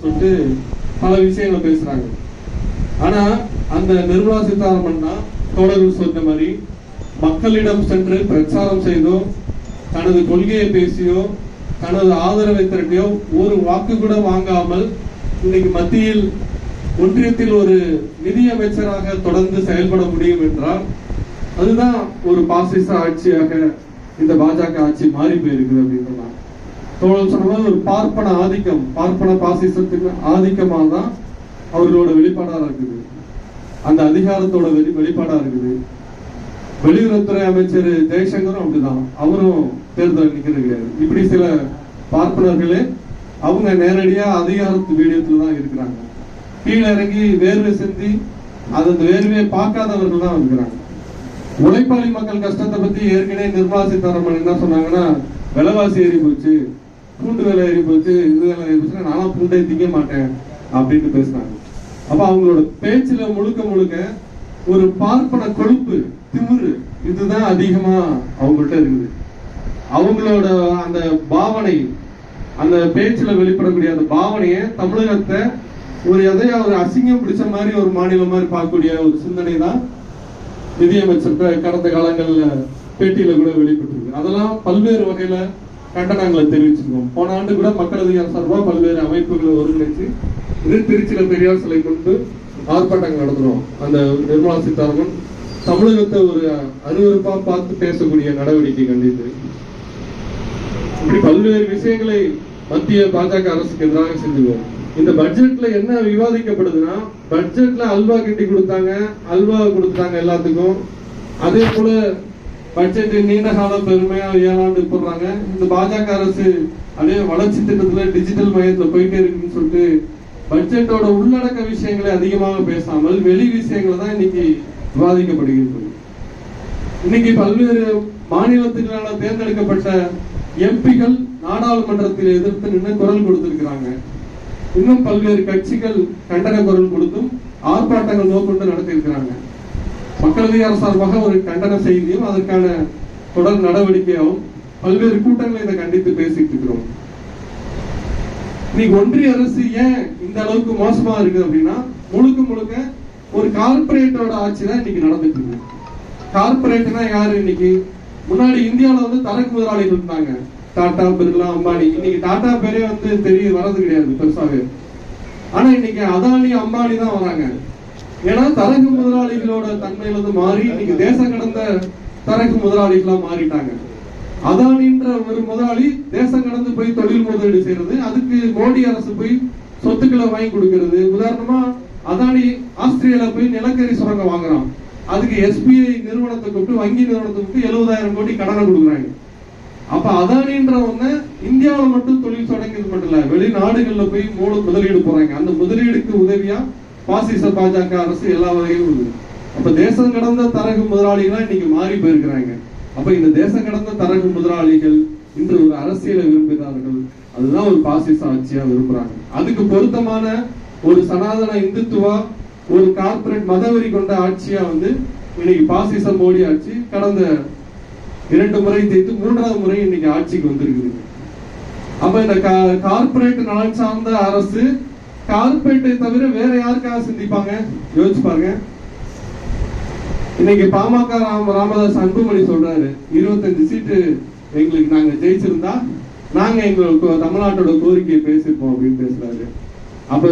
சொல்லிட்டு பல விஷயங்களை பேசுறாங்க. ஆனா அந்த நிர்மலா சீதாராமன் தான் தோழர்கள் சொன்ன மாதிரி மக்களிடம் சென்று பிரச்சாரம் செய்தோ தனது கொள்கையை பேசியோ தனது ஆதரவை திரட்டியோ ஒரு வாக்கு கூட வாங்காமல் இன்னைக்கு மத்தியில் ஒன்றியத்தில் ஒரு நிதி அமைச்சராக தொடர்ந்து செயல்பட முடியும் என்றால் அதுதான் ஒரு பாசிச ஆட்சியாக இந்த பாஜக ஆட்சி மாறி போயிருக்குது அப்படின்னு சொன்னாங்க தோழர் சொன்ன ஒரு பார்ப்பன ஆதிக்கம் பார்ப்பன பாசிசத்துக்கு ஆதிக்கமாக தான் அவர்களோட வெளிப்பாடா இருக்குது. அந்த அதிகாரத்தோட வெளி வெளிப்பாடா இருக்குது. வெளியுறவுத்துறை அமைச்சர் ஜெய்சங்கரும் அப்படிதான். அவரும் தேர்தல் நிக்கிறது கிடையாது இப்படி சில பார்ப்பனர்களே அவங்க நேரடியா அதிகாரத்து வீடியத்துல தான் இருக்கிறாங்க. கீழே இறங்கி வேர்வை சிந்தி அந்த வேர்வையை பார்க்காதவர்கள் தான் இருக்கிறாங்க. உழைப்பாளி மக்கள் கஷ்டத்தை பத்தி ஏற்கனவே நிர்மலா சீதாராமன் என்ன சொன்னாங்கன்னா விலைவாசி ஏறி போச்சு. பூண்டு வேலை ஏறி போச்சு இது வேலை ஏறி போச்சு நானும் பூண்டை திங்க மாட்டேன் அப்படின்னு பேசினாங்க அப்ப அவங்களோட பேச்சுல முழுக்க முழுக்க ஒரு பார்ப்பன கொழுப்பு திமிரு இதுதான் அதிகமா அவங்கள்ட்ட இருக்குது. அவங்களோட அந்த பாவனை அந்த பேச்சுல வெளிப்படக்கூடிய அந்த பாவனையை தமிழகத்தை ஒரு எதையா ஒரு அசிங்கம் பிடிச்ச மாதிரி ஒரு மாநிலம் மாதிரி பார்க்கக்கூடிய ஒரு சிந்தனை தான் நிதியமைச்சர் கடந்த காலங்கள்ல பேட்டியில கூட வெளிப்பட்டிருக்கு. அதெல்லாம் பல்வேறு வகையில கண்டனங்களை தெரிவிச்சிருக்கோம் போன ஆண்டு கூட மக்கள் அதிகாரம் சார்பாக பல்வேறு அமைப்புகளை ஒருங்கிணைச்சு இது திருச்சியில பெரியார் சிலை கொண்டு ஆர்ப்பாட்டங்கள் நடத்துறோம். அந்த நிர்மலா சீதாராமன் தமிழகத்தை ஒரு அருவருப்பா பார்த்து பேசக்கூடிய நடவடிக்கை கண்டித்து. இப்படி பல்வேறு விஷயங்களை மத்திய பாஜக அரசுக்கு எதிராக செஞ்சுவோம் இந்த பட்ஜெட்ல என்ன விவாதிக்கப்படுதுன்னா பட்ஜெட்ல அல்வா கட்டி கொடுத்தாங்க அல்வா கொடுத்தாங்க எல்லாத்துக்கும். அதே போல பட்ஜெட் நீண்ட கால பெருமையா ஏழாண்டு போடுறாங்க. இந்த பாஜக அரசு அதே வளர்ச்சி திட்டத்துல டிஜிட்டல் மையத்துல போயிட்டே இருக்குன்னு சொல்லிட்டு பட்ஜெட்டோட உள்ளடக்க விஷயங்களை அதிகமாக பேசாமல் வெளி விஷயங்களை தான் இன்னைக்கு விவாதிக்கப்படுகிறது. இன்னைக்கு பல்வேறு மாநிலத்துக்கான தேர்ந்தெடுக்கப்பட்ட எம்பிகள் நாடாளுமன்றத்தில் எதிர்த்து நின்று குரல் கொடுத்திருக்கிறாங்க. இன்னும் பல்வேறு கட்சிகள் கண்டன குரல் கொடுத்தும் ஆர்ப்பாட்டங்கள் நோக்கொண்டு நடத்தியிருக்கிறாங்க. மக்கள் அதிகார சார்பாக ஒரு கண்டன செய்தியும் அதற்கான தொடர் நடவடிக்கையாகவும் பல்வேறு கூட்டங்களை இதை கண்டித்து பேசிட்டு இருக்கிறோம். இன்னைக்கு ஒன்றிய அரசு ஏன் இந்த அளவுக்கு மோசமா இருக்குது அப்படின்னா முழுக்க முழுக்க ஒரு கார்பரேட்டோட ஆட்சி தான் இன்னைக்கு நடந்துட்டு இருக்கு கார்பரேட்னா யாரு இன்னைக்கு? முன்னாடி இந்தியாவுல வந்து தரக்கு முதலாளிகள் இருந்தாங்க. டாடா பிர்லா அம்பானி. இன்னைக்கு டாடா பேரே வந்து தெரிய வர்றது கிடையாது பெருசாவே. ஆனா இன்னைக்கு அதானி அம்பானி தான் வராங்க. ஏன்னா தரகு முதலாளிகளோட தன்மையில இருந்து மாறி இன்னைக்கு தேசம் கடந்த தரகு முதலாளிகளா மாறிட்டாங்க. அதானின்ற ஒரு முதலாளி தேசம் கடந்து போய் தொழில் முதலீடு செய்யறது அதுக்கு மோடி அரசு போய் சொத்துக்களை வாங்கி கொடுக்கிறது. உதாரணமா அதானி ஆஸ்திரேலியால போய் நிலக்கரி சுரங்கம் வாங்குறான். அதுக்கு எஸ்பிஐ நிறுவனத்தை கூப்பிட்டு வங்கி நிறுவனத்தை கூப்பிட்டு எழுபதாயிரம் கோடி கடனை கொடுக்குறாங்க. அப்ப அதானின்றவங்க இந்தியாவுல மட்டும் தொழில் தொடங்கியது மட்டும் இல்ல வெளிநாடுகள்ல போய் மூணு முதலீடு போறாங்க. அந்த முதலீடுக்கு உதவியா பாசிச பாஜக அரசு எல்லா வகையும் இருக்குது அப்ப தேசம் கடந்த தரகு முதலாளிகளா இன்னைக்கு மாறி போயிருக்கிறாங்க. அப்ப இந்த தேசம் கடந்த தரகு முதலாளிகள் இன்று ஒரு அரசியலை விரும்புகிறார்கள் அதுதான் ஒரு பாசிச ஆட்சியா விரும்புறாங்க. அதுக்கு பொருத்தமான ஒரு சனாதன இந்துத்துவா ஒரு கார்ப்பரேட் மதவெறி கொண்ட ஆட்சியா வந்து இன்னைக்கு பாசிச மோடி ஆட்சி கடந்த இரண்டு முறை தேய்த்து மூன்றாவது முறை இன்னைக்கு ஆட்சிக்கு வந்திருக்குது. அப்ப இந்த கார்ப்பரேட் நலன் சார்ந்த அரசு கார்பெட்டை தவிர வேற யாருக்காக சிந்திப்பாங்க? யோசிச்சு பாருங்க. இன்னைக்கு பாமக ராம ராமதாஸ் அன்புமணி சொல்றாரு இருபத்தஞ்சு சீட்டு எங்களுக்கு நாங்க ஜெயிச்சிருந்தா நாங்க எங்களுக்கு தமிழ்நாட்டோட கோரிக்கையை பேசிருப்போம் அப்படின்னு பேசுறாரு. அப்ப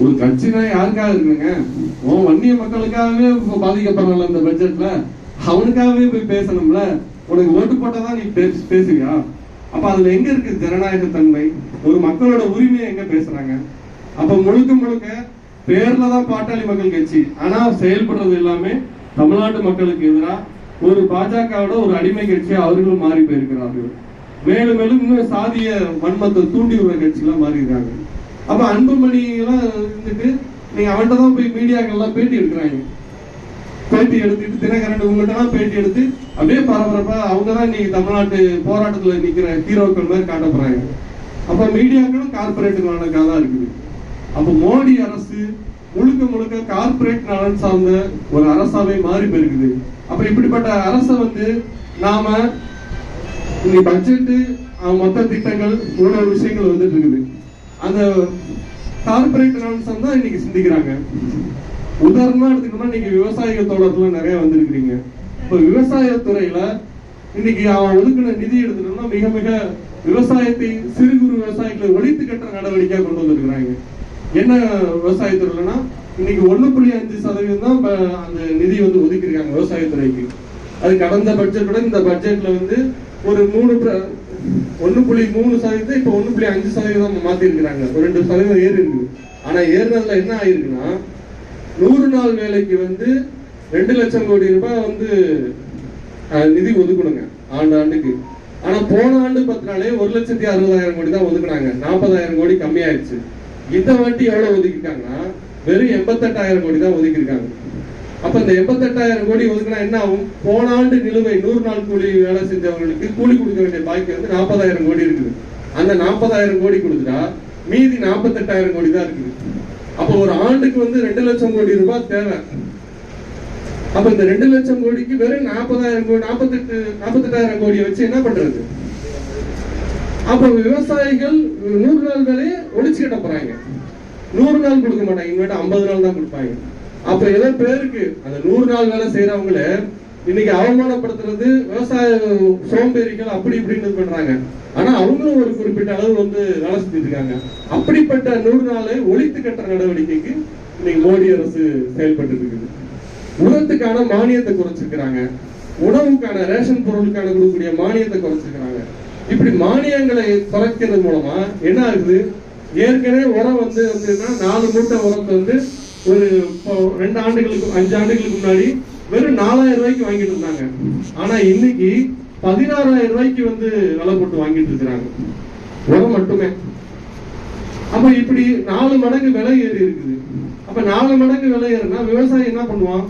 ஒரு கட்சினா யாருக்காக இருக்குங்க? உன் வன்னிய மக்களுக்காகவே பாதிக்கப்படல இந்த பட்ஜெட்ல அவனுக்காகவே போய் பேசணும்ல. உனக்கு ஓட்டு போட்டதான் நீ பேசு பேசுவியா? அப்ப அதுல எங்க இருக்கு ஜனநாயக தன்மை ஒரு மக்களோட உரிமையை எங்க பேசுறாங்க? அப்ப முழுக்க முழுக்க பேர்ல தான் பாட்டாளி மக்கள் கட்சி. ஆனா செயல்படுறது எல்லாமே தமிழ்நாட்டு மக்களுக்கு எதிராக ஒரு பாஜகவோட ஒரு அடிமை கட்சியா அவர்கள் மாறி போயிருக்கிறார்கள். மேலும் மேலும் இன்னும் சாதிய வன்மத்தை தூண்டி விடுற கட்சிலாம் மாறி இருக்காங்க அப்ப அன்புமணி எல்லாம் இருந்துட்டு நீங்க அவன்கிட்ட தான் போய் மீடியாக்கள்லாம் பேட்டி எடுக்கிறாங்க. பேட்டி எடுத்துட்டு தினகரன் உங்கள்கிட்டலாம் பேட்டி எடுத்து அப்படியே பரபரப்பா அவங்க தான் இன்னைக்கு தமிழ்நாட்டு போராட்டத்துல நிக்கிற ஹீரோக்கள் மாதிரி காட்ட அப்ப மீடியாக்களும் கார்பரேட்டுகளான தான் இருக்குது. அப்ப மோடி அரசு முழுக்க முழுக்க கார்ப்பரேட் நலன் சார்ந்த ஒரு அரசாவே மாறி போயிருக்குது. அப்ப இப்படிப்பட்ட அரசை வந்து நாம இன்னைக்கு பட்ஜெட் மொத்த திட்டங்கள் இவ்வளவு விஷயங்கள் வந்துட்டு இருக்குது. அந்த கார்பரேட் நலன் சார்ந்தா இன்னைக்கு சிந்திக்கிறாங்க. உதாரணமா எடுத்துக்கணும்னா நீங்க விவசாயிகள் தோழர்கள் நிறைய வந்திருக்கிறீங்க. இப்ப விவசாய துறையில இன்னைக்கு அவன் ஒதுக்கின நிதி எடுத்துட்டோம்னா மிக மிக விவசாயத்தை சிறு குறு விவசாயிகளை ஒழித்து கட்டுற நடவடிக்கையா கொண்டு வந்திருக்கிறாங்க. என்ன விவசாயத்துறையிலனா இன்னைக்கு ஒன்று புள்ளி அஞ்சு சதவீதம் தான் அந்த நிதி வந்து ஒதுக்கியிருக்காங்க விவசாயத்துறைக்கு அது கடந்த பட்ஜெட்டோட இந்த பட்ஜெட்ல வந்து ஒரு மூணு ஒன்று புள்ளி மூணு சதவீதம் இப்போ ஒன்று புள்ளி அஞ்சு சதவீதம் மாற்றிருக்கிறாங்க ஒரு ரெண்டு சதவீதம் ஏறி இருக்குது ஆனா ஏறினதுல என்ன ஆயிருக்குன்னா நூறு நாள் வேலைக்கு வந்து ரெண்டு லட்சம் கோடி ரூபாய் வந்து நிதி ஒதுக்கணுங்க ஆண்டு ஆண்டுக்கு. ஆனா போன ஆண்டு பத்தினாலே ஒரு லட்சத்தி அறுபதாயிரம் கோடி தான் ஒதுக்குனாங்க. நாற்பதாயிரம் கோடி கம்மியாயிடுச்சு. இந்த வாட்டி எவ்வளவு ஒதுக்கிருக்காங்கன்னா வெறும் எண்பத்தெட்டாயிரம் கோடி தான் ஒதுக்கியிருக்காங்க. அப்ப இந்த எண்பத்தெட்டாயிரம் கோடி ஒதுக்கினா என்ன ஆகும்? போன ஆண்டு நிலுவை நூறு நாள் கூலி வேலை செஞ்சவங்களுக்கு கூலி கொடுக்க வேண்டிய பாக்கி வந்து நாற்பதாயிரம் கோடி இருக்குது. அந்த நாற்பதாயிரம் கோடி கொடுத்துட்டா மீதி நாற்பத்தெட்டாயிரம் கோடி தான் இருக்குது. அப்ப ஒரு ஆண்டுக்கு வந்து ரெண்டு லட்சம் கோடி ரூபாய் தேவை. அப்ப இந்த ரெண்டு லட்சம் கோடிக்கு வெறும் நாற்பதாயிரம் கோடி நாற்பத்தெட்டு நாற்பத்தெட்டாயிரம் கோடியை வச்சு என்ன பண்றது? அப்ப விவசாயிகள் நூறு நாள் வேலையை ஒழிச்சு கட்ட போறாங்க. நூறு நாள் கொடுக்க மாட்டாங்க. இனிமேட்டு ஐம்பது நாள் தான் கொடுப்பாங்க. அப்ப ஏதோ பேருக்கு அந்த நூறு நாள் வேலை செய்யறவங்கள இன்னைக்கு அவமானப்படுத்துறது விவசாய சோம்பேறிகள் அப்படி இப்படின்னு பண்றாங்க. ஆனா அவங்களும் ஒரு குறிப்பிட்ட அளவு வந்து வேலை செஞ்சுட்டு இருக்காங்க. அப்படிப்பட்ட நூறு நாளை ஒழித்து கட்டுற நடவடிக்கைக்கு இன்னைக்கு மோடி அரசு செயல்பட்டு இருக்குது. உரத்துக்கான மானியத்தை குறைச்சிருக்கிறாங்க. உணவுக்கான ரேஷன் பொருளுக்கான கொடுக்கக்கூடிய மானியத்தை குறைச்சிருக்கிறாங்க. இப்படி மானியங்களை குறைக்கிறது மூலமா என்ன ஆகுது? ஏற்கனவே உரம் வந்து வந்துன்னா நாலு மூட்டை உரத்தை வந்து ஒரு இப்போ ரெண்டு ஆண்டுகளுக்கு அஞ்சு ஆண்டுகளுக்கு முன்னாடி வெறும் நாலாயிரம் ரூபாய்க்கு வாங்கிட்டு இருந்தாங்க. ஆனா இன்னைக்கு பதினாறாயிரம் ரூபாய்க்கு வந்து விலை போட்டு வாங்கிட்டு இருக்கிறாங்க. உரம் மட்டுமே. அப்ப இப்படி நாலு மடங்கு விலை ஏறி இருக்குது. அப்ப நாலு மடங்கு விலை ஏறினா விவசாயி என்ன பண்ணுவான்?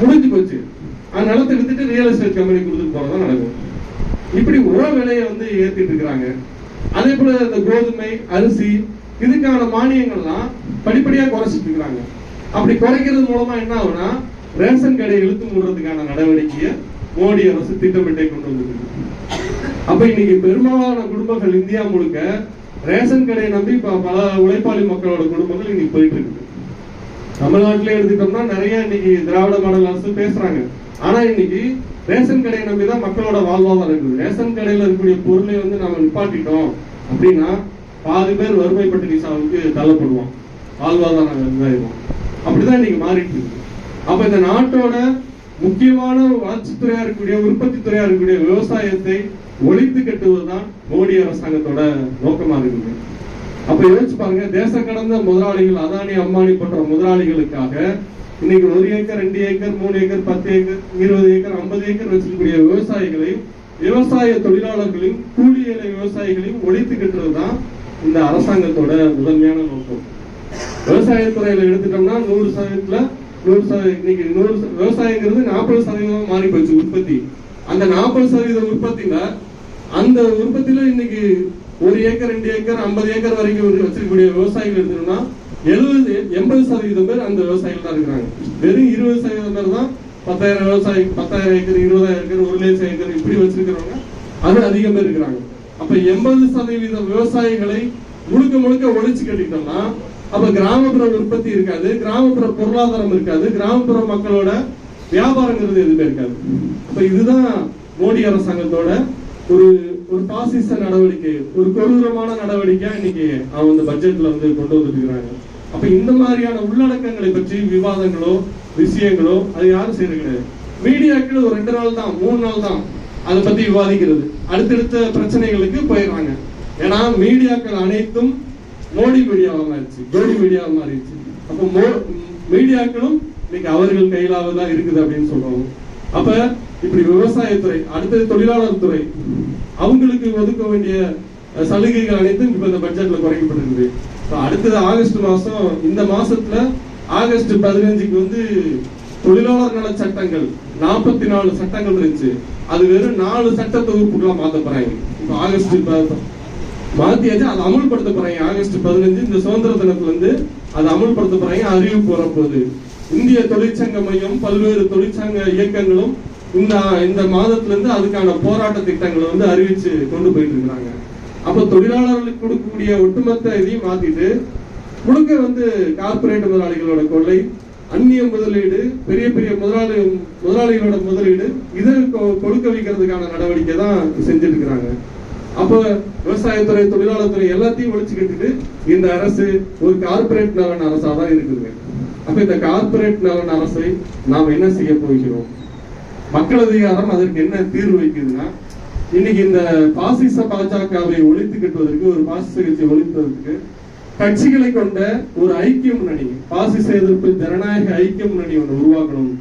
முடிஞ்சு போச்சு. அந்த நிலத்தை வித்துட்டு ரியல் எஸ்டேட் கம்பெனி கொடுத்துட்டு போறதா நடக்கும். இப்படி உர விலையை வந்து ஏத்திட்டு இருக்கிறாங்க. அதே போல இந்த கோதுமை அரிசி இதுக்கான மானியங்கள்லாம் படிப்படியா குறைச்சிட்டு இருக்கிறாங்க. அப்படி குறைக்கிறது மூலமா என்ன ஆகும்னா ரேஷன் கடையை இழுத்து மூடுறதுக்கான நடவடிக்கையை மோடி அரசு திட்டமிட்டே கொண்டு வந்திருக்கு. அப்ப இன்னைக்கு பெரும்பாலான குடும்பங்கள் இந்தியா முழுக்க ரேஷன் கடையை நம்பி ப- பல உழைப்பாளி மக்களோட குடும்பங்கள் இன்னைக்கு போயிட்டு இருக்கு தமிழ்நாட்டிலே எடுத்துட்டோம்னா நிறைய இன்னைக்கு திராவிட மாடல் அரசு பேசுறாங்க. ஆனா இன்னைக்கு ரேஷன் கடையை நம்பி தான் மக்களோட வாழ்வாதாரம் இருக்குது. ரேஷன் கடையில இருக்கக்கூடிய பொருளை வந்து நம்ம நிப்பாட்டிட்டோம் அப்படின்னா பாதி பேர் வறுமை பட்டினி சாவுக்கு தள்ளப்படுவோம். வாழ்வாதாரம் இதாயிரும். அப்படிதான் இன்னைக்கு மாறிட்டு இருக்கு. அப்ப இந்த நாட்டோட முக்கியமான வளர்ச்சித்துறையா இருக்கக்கூடிய உற்பத்தி துறையா இருக்கக்கூடிய விவசாயத்தை ஒழித்து கட்டுவதுதான் மோடி அரசாங்கத்தோட நோக்கமா இருக்குது. அப்ப யோசிச்சு பாருங்க தேச கடந்த முதலாளிகள் அதானி அம்பானி போன்ற முதலாளிகளுக்காக இன்னைக்கு ஒரு ஏக்கர் ரெண்டு ஏக்கர் மூணு ஏக்கர் பத்து ஏக்கர் இருபது ஏக்கர் ஐம்பது ஏக்கர் வச்சிருக்கக்கூடிய விவசாயிகளையும் விவசாய தொழிலாளர்களையும் கூலி ஏழை விவசாயிகளையும் ஒழித்து கட்டுறதுதான் இந்த அரசாங்கத்தோட முதன்மையான நோக்கம். விவசாயத்துறையில எடுத்துட்டோம்னா நூறு சதவீதத்துல நூறு சதவீதம் இன்னைக்கு நூறு விவசாயங்கிறது நாற்பது சதவீதம் மாறி போச்சு உற்பத்தி. அந்த நாற்பது சதவீத உற்பத்தியில அந்த உற்பத்தியில இன்னைக்கு ஒரு ஏக்கர் ரெண்டு ஏக்கர் ஐம்பது ஏக்கர் வரைக்கும் வச்சிருக்கக்கூடிய விவசாயிகள் எடுத்தோம்னா எழுபது எண்பது சதவீதம் பேர் அந்த விவசாயிகள் தான் இருக்கிறாங்க. வெறும் இருபது சதவீதம் பேர் தான் பத்தாயிரம் விவசாயி பத்தாயிரம் ஏக்கர் இருபதாயிரம் ஏக்கர் ஒரு லட்சம் ஏக்கர் இப்படி வச்சிருக்கிறவங்க அது அதிகம் பேர் இருக்கிறாங்க. அப்ப எண்பது சதவீத விவசாயிகளை முழுக்க முழுக்க ஒழிச்சு கட்டிட்டோம்னா அப்ப கிராமப்புற உற்பத்தி இருக்காது கிராமப்புற பொருளாதாரம் இருக்காது கிராமப்புற மக்களோட வியாபாரங்கிறது எதுவுமே இருக்காது. அப்ப இதுதான் மோடி அரசாங்கத்தோட ஒரு ஒரு பாசிச நடவடிக்கை ஒரு கொடூரமான நடவடிக்கையா இன்னைக்கு அவங்க இந்த பட்ஜெட்ல வந்து கொண்டு வந்துட்டு இருக்கிறாங்க அப்ப இந்த மாதிரியான உள்ளடக்கங்களை பற்றி விவாதங்களோ விஷயங்களோ அது யாரும் செய்யறது கிடையாது. மீடியாக்கள் ஒரு ரெண்டு நாள் தான் மூணு நாள் தான் அதை பத்தி விவாதிக்கிறது. அடுத்தடுத்த பிரச்சனைகளுக்கு போயிடுறாங்க. ஏன்னா மீடியாக்கள் அனைத்தும் மோடி மீடியாவா மாறிடுச்சு ஜோடி மீடியாவா மாறிடுச்சு. அப்போ மோ மீடியாக்களும் இன்னைக்கு அவர்கள் கையிலாவதா தான் இருக்குது அப்படின்னு சொல்றாங்க அப்ப இப்படி விவசாயத்துறை அடுத்தது தொழிலாளர் துறை அவங்களுக்கு ஒதுக்க வேண்டிய சலுகைகள் அனைத்தும் இப்ப இந்த பட்ஜெட்ல குறைக்கப்பட்டிருக்குது. அடுத்தது ஆகஸ்ட் மாசம் இந்த மாசத்துல ஆகஸ்ட் பதினஞ்சுக்கு வந்து தொழிலாளர் நல சட்டங்கள் நாற்பத்தி நாலு சட்டங்கள் இருந்துச்சு. அது வெறும் நாலு சட்ட தொகுப்புகளா மாத்த போறாங்க. இப்ப ஆகஸ்ட் மாத்தியாச்சு அதை அமல்படுத்த போறாங்க. ஆகஸ்ட் பதினஞ்சு இந்த சுதந்திர தினத்துல இருந்து அதை அமல்படுத்த போறாங்க அறிவிப்பு வரப்போகுது. இந்திய தொழிற்சங்க மையம் பல்வேறு தொழிற்சங்க இயக்கங்களும் இந்த இந்த மாதத்துல இருந்து அதுக்கான போராட்ட திட்டங்களை வந்து அறிவிச்சு கொண்டு போயிட்டு இருக்கிறாங்க அப்ப தொழிலாளர்களுக்கு கொடுக்கக்கூடிய ஒட்டுமொத்த இதையும் மாத்திட்டு முழுக்க வந்து கார்ப்பரேட் முதலாளிகளோட கொள்ளை அந்நிய முதலீடு பெரிய பெரிய முதலாளி முதலாளிகளோட முதலீடு இதை கொ- கொடுக்க வைக்கிறதுக்கான நடவடிக்கை தான் செஞ்சுட்டு இருக்கிறாங்க அப்ப விவசாயத்துறை தொழிலாளர் துறை எல்லாத்தையும் ஒழிச்சு கட்டிட்டு இந்த அரசு ஒரு கார்ப்பரேட் நலன் அரசா தான் இருக்குதுங்க. அப்ப இந்த கார்பரேட் நலன் அரசை நாம் என்ன செய்ய போகிறோம்? மக்கள் அதிகாரம் அதற்கு என்ன தீர்வு வைக்குதுன்னா இன்னைக்கு இந்த பாசிச பாஜகவை ஒழித்து கட்டுவதற்கு ஒரு பாசிச கட்சியை ஒழிப்பதற்கு கட்சிகளை கொண்ட ஒரு ஐக்கிய முன்னணி பாசிச எதிர்ப்பு ஜனநாயக ஐக்கிய முன்னணி ஒன்று உருவாக்கணும்.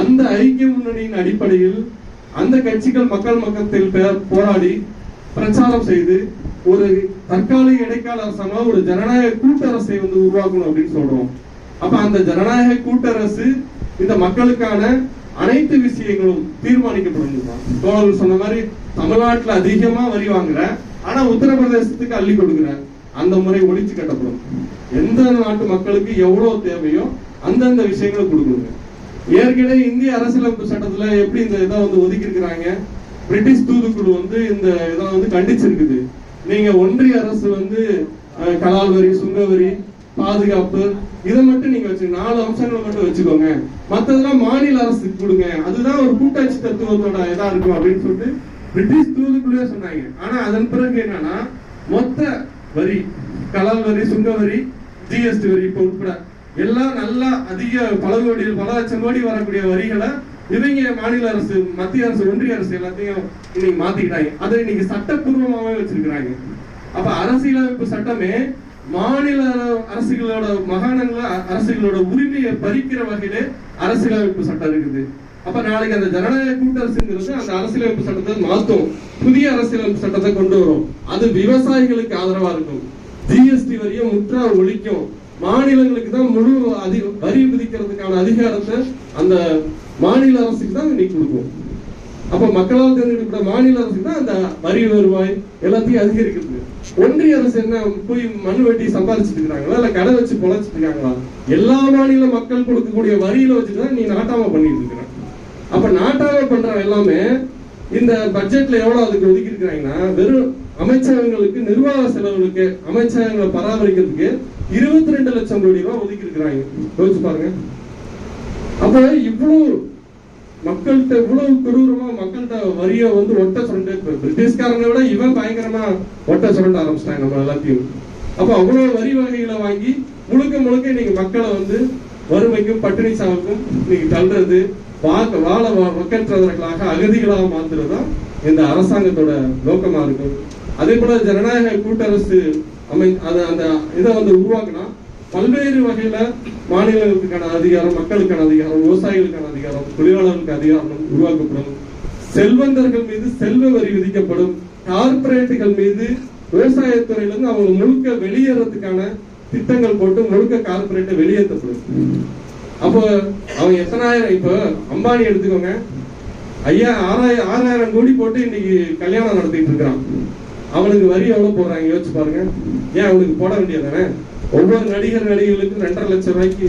அந்த ஐக்கிய முன்னணியின் அடிப்படையில் அந்த கட்சிகள் மக்கள் மக்கத்தில் போராடி பிரச்சாரம் செய்து ஒரு தற்காலிக இடைக்கால அரசாங்க ஒரு ஜனநாயக கூட்டரசை வந்து உருவாக்கணும் அப்படின்னு சொல்றோம். அப்ப அந்த ஜனநாயக கூட்டரசு இந்த மக்களுக்கான அனைத்து விஷயங்களும் தீர்மானிக்கப்படும் தோழர் சொன்ன மாதிரி தமிழ்நாட்டுல அதிகமா வரி வாங்குற ஆனா உத்தரப்பிரதேசத்துக்கு அள்ளி கொடுக்குற அந்த முறை ஒழிச்சு கட்டப்படும். எந்த நாட்டு மக்களுக்கு எவ்வளவு தேவையோ அந்தந்த விஷயங்களை கொடுக்கணுங்க. ஏற்கனவே இந்திய அரசியலமைப்பு சட்டத்துல எப்படி இந்த இதை வந்து ஒதுக்கி இருக்கிறாங்க பிரிட்டிஷ் தூதுக்குழு வந்து இந்த இதை வந்து கண்டிச்சிருக்குது. நீங்க ஒன்றிய அரசு வந்து கலால் வரி சுங்க வரி பாதுகாப்பு இதை மட்டும் நீங்க வச்சு நாலு அம்சங்களை மட்டும் வச்சுக்கோங்க. மத்ததெல்லாம் மாநில அரசுக்கு கொடுங்க. அதுதான் ஒரு கூட்டாட்சி தத்துவத்தோட இதா இருக்கும் அப்படின்னு சொல்லிட்டு பிரிட்டிஷ் தூதுக்குள்ளேயே சொன்னாங்க. ஆனா அதன் பிறகு என்னன்னா மொத்த வரி கலால் வரி சுங்க வரி ஜிஎஸ்டி வரி இப்போ உட்பட எல்லாம் நல்லா அதிக பல கோடி பல லட்சம் கோடி வரக்கூடிய வரிகளை இவங்க மாநில அரசு மத்திய அரசு ஒன்றிய அரசு எல்லாத்தையும் இன்னைக்கு மாத்திக்கிட்டாங்க. அதை இன்னைக்கு சட்டப்பூர்வமாவே வச்சிருக்கிறாங்க. அப்ப அரசியலமைப்பு சட்டமே மாநில அரசுகளோட மாகாணங்கள அரசுகளோட உரிமையை பறிக்கிற வகையில அரசியலமைப்பு சட்டம் இருக்குது. அப்ப நாளைக்கு அந்த ஜனநாயக கூட்டரசுங்கிறது அந்த அரசியலமைப்பு சட்டத்தை மாத்தும். புதிய அரசியலமைப்பு சட்டத்தை கொண்டு வரும். அது விவசாயிகளுக்கு ஆதரவா இருக்கும். ஜிஎஸ்டி வரியை முற்றா ஒழிக்கும். மாநிலங்களுக்கு தான் முழு அதி வரி விதிக்கிறதுக்கான அதிகாரத்தை அந்த மாநில அரசுக்கு தான் நீ கொடுக்கும். அப்ப மக்களால் தேர்ந்தெடுக்கப்பட்ட மாநில அரசுக்கு தான் அந்த வரி வருவாய் எல்லாத்தையும் அதிகரிக்கிறது. ஒன்றிய அரசு என்ன போய் மண் வெட்டி சம்பாதிச்சிட்டு இருக்காங்களா இல்ல கடை வச்சு பொழைச்சிட்டு இருக்காங்களா எல்லா மாநில மக்கள் கொடுக்கக்கூடிய வரியில வச்சுட்டு நீ நாட்டாம பண்ணிட்டு இருக்கிற அப்ப நாட்டாம பண்ற எல்லாமே இந்த பட்ஜெட்ல எவ்வளவு அதுக்கு ஒதுக்கி இருக்கிறாங்கன்னா வெறும் அமைச்சகங்களுக்கு நிர்வாக செலவுகளுக்கு அமைச்சகங்களை பராமரிக்கிறதுக்கு இருபத்தி ரெண்டு லட்சம் கோடி ரூபாய் ஒதுக்கி இருக்கிறாங்க யோசிச்சு பாருங்க. அப்ப இவ்வளவு மக்கள்கிட்ட இவ்வளவு கொடூரமா மக்கள்கிட்ட வரிய வந்து ஒட்ட சுரண்டு இப்ப விட இவன் பயங்கரமா ஒட்ட சுரண்ட ஆரம்பிச்சிட்டாங்க நம்ம எல்லாத்தையும். அப்ப அவ்வளவு வரி வகைகளை வாங்கி முழுக்க முழுக்க நீங்க மக்களை வந்து வறுமைக்கும் பட்டினி சாவுக்கும் நீங்க தள்ளுறது வாக்க வாழ வா- மக்கற்றவர்களாக அகதிகளாக மாத்துறதுதான் இந்த அரசாங்கத்தோட நோக்கமா இருக்கும். அதே போல ஜனநாயக கூட்டரசு அமை அந்த இதை வந்து உருவாக்குனா பல்வேறு வகையில மாநிலங்களுக்கான அதிகாரம் மக்களுக்கான அதிகாரம் விவசாயிகளுக்கான அதிகாரம் தொழிலாளர்களுக்கு அதிகாரம் உருவாக்கப்படும். செல்வந்தர்கள் மீது செல்வ வரி விதிக்கப்படும். கார்ப்பரேட்டுகள் மீது விவசாயத்துறையிலிருந்து அவங்க முழுக்க வெளியேறதுக்கான திட்டங்கள் போட்டு முழுக்க கார்ப்பரேட்டை வெளியேற்றப்படும். அப்போ அவன் எத்தனாயிரம் இப்ப அம்பானி எடுத்துக்கோங்க. ஐயா ஆறாயிரம் ஆறாயிரம் கோடி போட்டு இன்னைக்கு கல்யாணம் நடத்திட்டு இருக்கிறான். அவனுக்கு வரி எவ்வளவு போடுறாங்க? யோசிச்சு பாருங்க. ஏன் அவனுக்கு போட வேண்டியதானே ஒவ்வொரு நடிகர் நடிகர்களுக்கும் ரெண்டரை லட்சம் ரூபாய்க்கு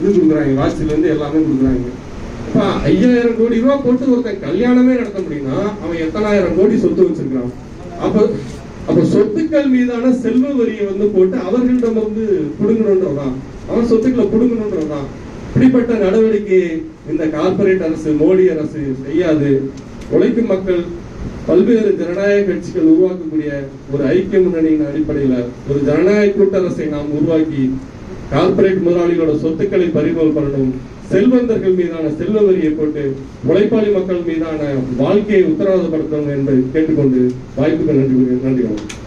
இது கொடுக்குறாங்க. வாட்சில எல்லாமே கொடுக்குறாங்க. இப்போ ஐயாயிரம் கோடி ரூபா போட்டு ஒருத்தன் கல்யாணமே நடத்த முடியும்னா அவன் எத்தனாயிரம் கோடி சொத்து வச்சிருக்கான் அப்ப அப்போ சொத்துக்கள் மீதான செல்வ வரியை வந்து போட்டு அவர்களிடம் வந்து புடுங்கணுன்றதான் அவன் சொத்துக்களை புடுங்கணுன்றதான் இப்படிப்பட்ட நடவடிக்கை இந்த கார்ப்பரேட் அரசு மோடி அரசு செய்யாது. உழைக்கும் மக்கள் பல்வேறு ஜனநாயக கட்சிகள் உருவாக்கக்கூடிய ஒரு ஐக்கிய முன்னணியின் அடிப்படையில ஒரு ஜனநாயக கூட்டரசை நாம் உருவாக்கி கார்ப்பரேட் முதலாளிகளோட சொத்துக்களை பறிமுதல் பண்ணணும். செல்வந்தர்கள் மீதான செல்வ வரியை போட்டு உழைப்பாளி மக்கள் மீதான வாழ்க்கையை உத்தரவாதப்படுத்தணும் என்று கேட்டுக்கொண்டு வாய்ப்புக்கு நன்றி நன்றி வணக்கம்.